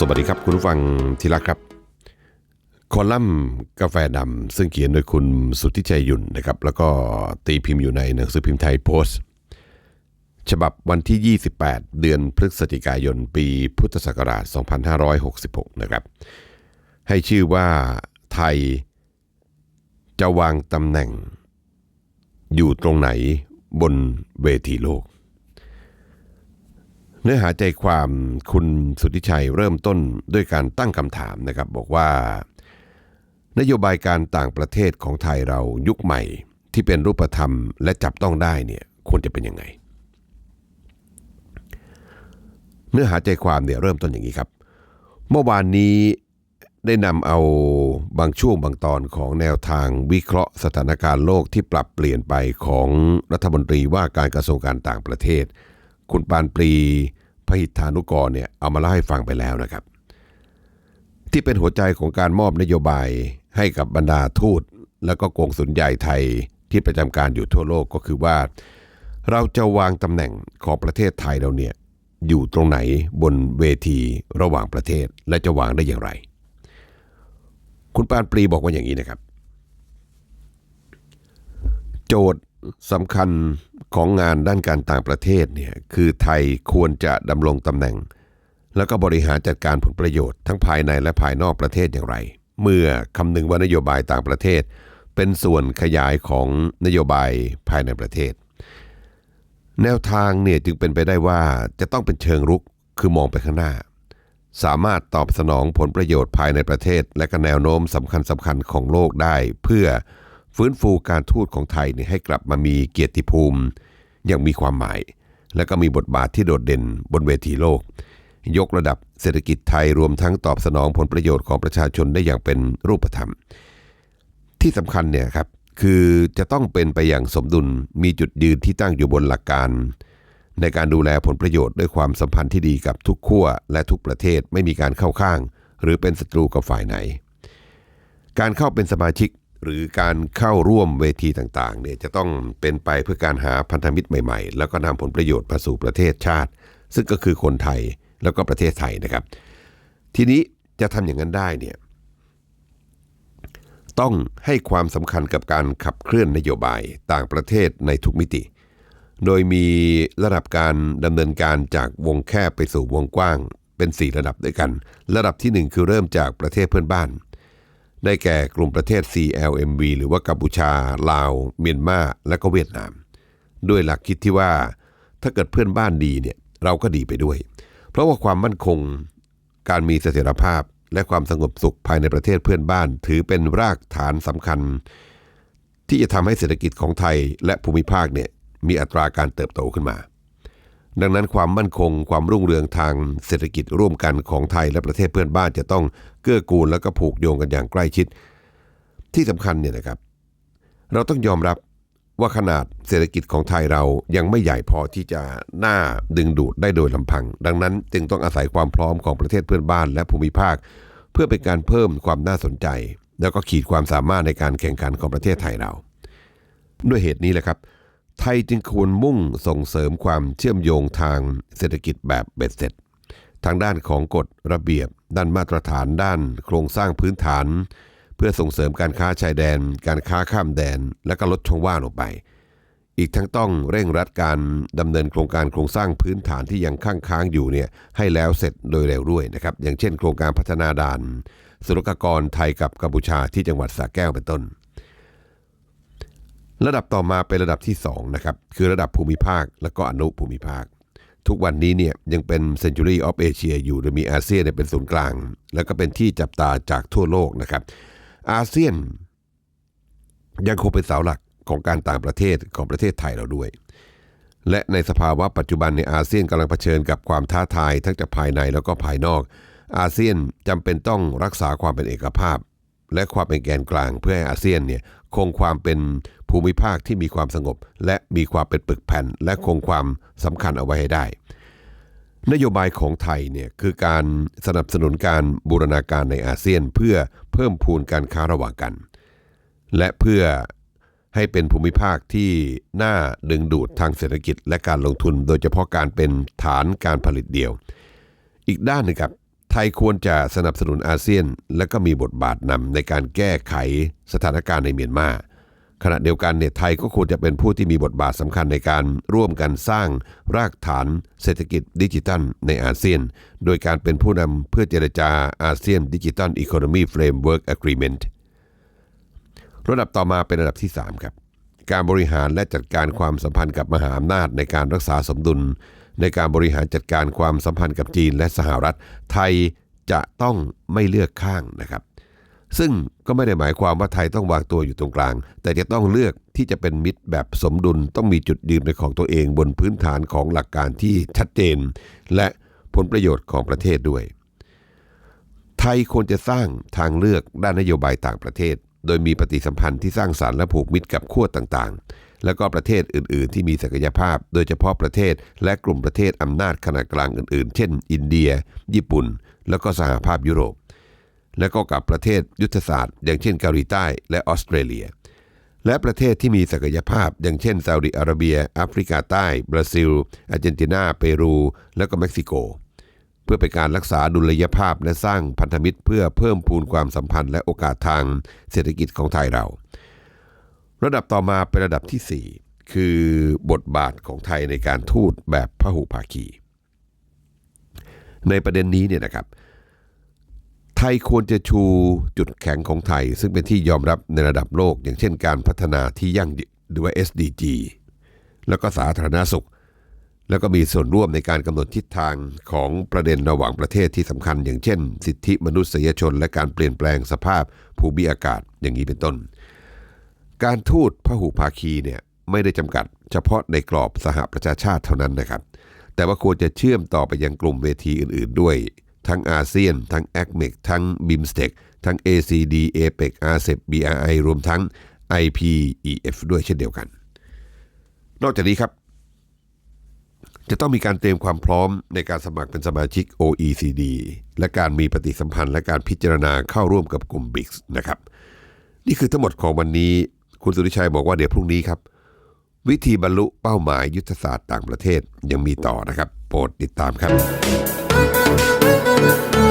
สวัสดีครับคุณผู้ฟังที่รักครับ คอลัมน์กาแฟดำซึ่งเขียนโดยคุณสุทธิชัยยุ่นนะครับ แล้วก็ตีพิมพ์อยู่ในหนังสือพิมพ์ไทยโพสต์ ฉบับวันที่ 28 เดือนพฤศจิกายนปีพุทธศักราช 2566 นะครับ ให้ชื่อว่าไทยจะวางตำแหน่ง อยู่ตรงไหนบนเวทีโลก เนื้อหาใจความคุณสุทธิชัยเริ่มต้นด้วยการตั้งคำถามนะครับ บอกว่า นโยบายการต่างประเทศของไทยเรายุคใหม่ที่เป็นรูปธรรมและจับต้องได้เนี่ยควรจะเป็นยังไง เนื้อหาใจความเนี่ยเริ่มต้นอย่างนี้ครับ เมื่อวานนี้ได้นำเอาบางช่วงบางตอนของแนวทางวิเคราะห์สถานการณ์โลกที่ปรับเปลี่ยนไปของรัฐมนตรีว่าการกระทรวงการต่างประเทศ คุณปานปรี พหิทธานุกรเนี่ยเอามาเล่าให้ฟังไปแล้วนะครับ ที่เป็นหัวใจของการมอบนโยบายให้กับบรรดาทูต แล้วก็กงสุลใหญ่ไทยที่ประจำการอยู่ทั่วโลกก็คือว่า เราจะวางตำแหน่งของประเทศไทยเราเนี่ยอยู่ตรงไหนบนเวทีระหว่างประเทศและจะวางได้อย่างไร คุณปานปรีบอกว่าอย่างนี้นะครับ โจทย์สำคัญ ของงานด้านการต่างประเทศเนี่ยคือไทยควรจะดำรงตำแหน่ง แล้วก็บริหารจัดการผลประโยชน์ทั้งภายในและภายนอกประเทศอย่างไร เมื่อคำนึงว่านโยบายต่างประเทศ เป็นส่วนขยายของนโยบายภายในประเทศ แนวทางเนี่ยจึงเป็นไปได้ว่าจะต้องเป็นเชิงรุกคือมองไปข้างหน้า สามารถตอบสนองผลประโยชน์ภายในประเทศ และก็แนวโน้มสำคัญสำคัญของโลกได้ เพื่อ ฟื้นฟูการทูตของไทยให้กลับมามีเกียรติภูมิอย่างมีความหมาย และก็มีบทบาทที่โดดเด่นบนเวทีโลก ยกระดับเศรษฐกิจไทยรวมทั้งตอบสนองผลประโยชน์ของประชาชนได้อย่างเป็นรูปธรรม ที่สำคัญเนี่ยครับคือจะต้องเป็นไปอย่างสมดุลมีจุดยืนที่ตั้งอยู่บนหลักการ ในการดูแลผลประโยชน์ด้วยความสัมพันธ์ที่ดีกับทุกขั้วและทุกประเทศไม่มีการเข้าข้าง หรือเป็นศัตรูกับฝ่ายไหน การเข้าเป็นสมาชิก หรือการเข้าร่วมเวทีต่างๆเนี่ยจะต้องเป็นไปเพื่อการหาพันธมิตรใหม่ๆ แล้วก็นำผลประโยชน์มาสู่ประเทศชาติ ซึ่งก็คือคนไทยแล้วก็ประเทศไทยนะครับ ทีนี้จะทำอย่างนั้นได้เนี่ยต้องให้ความสำคัญกับการขับเคลื่อนนโยบายต่างประเทศในทุกมิติ โดยมีระดับการดำเนินการจากวงแคบไปสู่วงกว้าง เป็น 4 ระดับด้วยกัน ระดับที่ 1 คือเริ่มจากประเทศเพื่อนบ้าน ได้แก่กลุ่มประเทศ CLMV หรือว่ากัมพูชา ลาว เมียนมาและก็เวียดนาม ด้วยหลักคิดที่ว่าถ้าเกิดเพื่อนบ้านดีเนี่ยเราก็ดีไปด้วย เพราะว่าความมั่นคง การมีเสถียรภาพและความสงบสุขภายในประเทศเพื่อนบ้าน ถือเป็นรากฐานสำคัญ ที่จะทำให้เศรษฐกิจของไทยและภูมิภาคเนี่ยมีอัตราการเติบโตขึ้นมา ดังนั้นความมั่นคงความรุ่งเรืองทางเศรษฐกิจร่วมกันของไทยและประเทศเพื่อนบ้านจะต้องเกื้อกูลแล้วก็ผูกโยงกันอย่างใกล้ชิด ที่สำคัญเนี่ยนะครับ เราต้องยอมรับว่าขนาดเศรษฐกิจของไทยเรายังไม่ใหญ่พอที่จะน่าดึงดูดได้โดยลำพัง ดังนั้นจึงต้องอาศัยความพร้อมของประเทศเพื่อนบ้านและภูมิภาค เพื่อเป็นการเพิ่มความน่าสนใจ แล้วก็ขีดความสามารถในการแข่งขันของประเทศไทยเรา ด้วยเหตุนี้แหละครับ ไทยจึงควรมุ่งส่งเสริมความเชื่อมโยงทางเศรษฐกิจแบบเบ็ดเสร็จ ทางด้านของกฎระเบียบ ด้านมาตรฐานด้านโครงสร้างพื้นฐาน เพื่อส่งเสริมการค้าชายแดน การค้าข้ามแดน และก็ลดช่องว่างลงไป อีกทั้งต้องเร่งรัดการดำเนินโครงการโครงสร้างพื้นฐานที่ยังค้างค้างอยู่เนี่ยให้แล้วเสร็จโดยเร็วด้วยนะครับอย่างเช่น โครงการพัฒนาด่านศุลกากรไทยกับกัมพูชาที่จังหวัดสระแก้วเป็นต้น ระดับต่อมาเป็นระดับที่2นะครับคือระดับภูมิภาคและก็อนุภูมิภาค ทุกวันนี้เนี่ยยังเป็น Century of Asia อยู่โดยมีอาเซียนเนยเป็นศูนย์กลาง แล้วก็เป็นที่จับตาจากทั่วโลกนะครับ อาเซียน ยังคงเป็นเสาหลักของการต่างประเทศของประเทศไทยเราด้วย และในสภาวะปัจจุบันในอาเซียนกำลังเผชิญกับความท้าทายทั้งจากภายในแล้วก็ภายนอก อาเซียนจำเป็นต้องรักษาความเป็นเอกภาพ และความเป็นแกนกลางเพื่อให้อาเซียนเนี่ยคงความเป็น ภูมิภาคที่มีความสงบ และมีความเป็นปึกแผ่น และคงความสำคัญเอาไว้ให้ได้ นโยบายของไทยเนี่ยคือการสนับสนุนการบูรณาการในอาเซียน เพื่อเพิ่มพูนการค้าระหว่างกัน และเพื่อให้เป็นภูมิภาคที่น่าดึงดูดทางเศรษฐกิจและการลงทุน โดยเฉพาะการเป็นฐานการผลิตเดียว อีกด้านหนึงครับไทยควรจะสนับสนุนอาเซียน และก็มีบทบาทนำในการแก้ไขสถานการณ์ในเมียนมา ขณะเดียวกันเนี่ยไทยก็ควรจะเป็นผู้ที่มีบทบาทสำคัญในการร่วมกันสร้างรากฐานเศรษฐกิจดิจิทัลในอาเซียน โดยการเป็นผู้นำเพื่อเจรจาอาเซียนดิจิทัลอีโคโนมีเฟรมเวิร์กอะกรีเมนต์ระดับต่อมาเป็นระดับที่ 3 ครับ การบริหารและจัดการความสัมพันธ์กับมหาอำนาจในการรักษาสมดุล ในการบริหารจัดการความสัมพันธ์กับจีนและสหรัฐ ไทยจะต้องไม่เลือกข้างนะครับ ซึ่งก็ไม่ได้หมายความว่าไทยต้องวางตัวอยู่ตรงกลาง แต่จะต้องเลือกที่จะเป็นมิตรแบบสมดุลต้องมีจุดยืนเป็นของตัวเองบนพื้นฐานของหลักการที่ชัดเจน และผลประโยชน์ของประเทศด้วย ไทยควรจะสร้างทางเลือกด้านนโยบายต่างประเทศ โดยมีปฏิสัมพันธ์ที่สร้างสารรค์และผูกมิตรกับขั้วต่างๆ แล้วก็ประเทศอื่น ๆ ที่มีศักยภาพ โดยเฉพาะประเทศ และกลุ่มประเทศอำนาจขนาดกลางอื่น ๆ เช่น อินเดีย ญี่ปุ่น แล้วก็สหภาพยุโรป และก็กับประเทศยุทธศาสตร์ อย่างเช่นเกาหลีใต้และออสเตรเลีย และประเทศที่มีศักยภาพ อย่างเช่นซาอุดิอาระเบียแอฟริกาใต้ บราซิล อาร์เจนตินา เปรู และก็เม็กซิโก เพื่อเป็นการรักษาดุลยภาพและสร้างพันธมิตร เพื่อเพิ่มพูนความสัมพันธ์และโอกาสทางเศรษฐกิจของไทยเรา ระดับต่อมาเป็นระดับที่ 4 คือบทบาทของไทยในการทูตแบบพหุภาคี ในประเด็นนี้เนี่ยนะครับ ยควรจะชูจุดแข็งของไทย ซึ่งเป็นที่ยอมรับในระดับโลก อย่างเช่นการพัฒนาที่ยั่งยืนหรือว่า SDG แล้วก็สาธารณสุข แล้วก็มีส่วนร่วมในการกำหนดทิศทางของประเด็นระหว่างประเทศที่สำคัญ อย่างเช่น สิทธิมนุษยชน และการเปลี่ยนแปลงสภาพภูมิอากาศอย่างนี้เป็นต้น การทูตพหุภาคีเนี่ยไม่ได้จำกัดเฉพาะในกรอบสหประชาชาติเท่านั้นนะครับ แต่ว่าควรจะเชื่อมต่อไปยังกลุ่มเวทีอื่น ๆ ด้วย ทั้งอาเซียน ทั้ง a c m e c ทั้ง BIMSTEC ทั้ง ACD APEC RCEP BRI รวมทั้ง IPEF ด้วยเช่นเดียวกัน นอกจากนี้ครับ จะต้องมีการเตรียมความพร้อมในการสมัครเป็นสมาชิก OECD และการมีปฏิสัมพันธ์และการพิจารณาเข้าร่วมกับกลุ่ม BRICS นะครับ นี่คือทั้งหมดของวันนี้ คุณสุริชัยบอกว่าเดี๋ยวพรุ่งนี้ครับ วิธีบรรลุเป้าหมายยุทธศาสตร์ต่างประเทศยังมีต่อนะครับ โปรดติดตามครับ Thank you.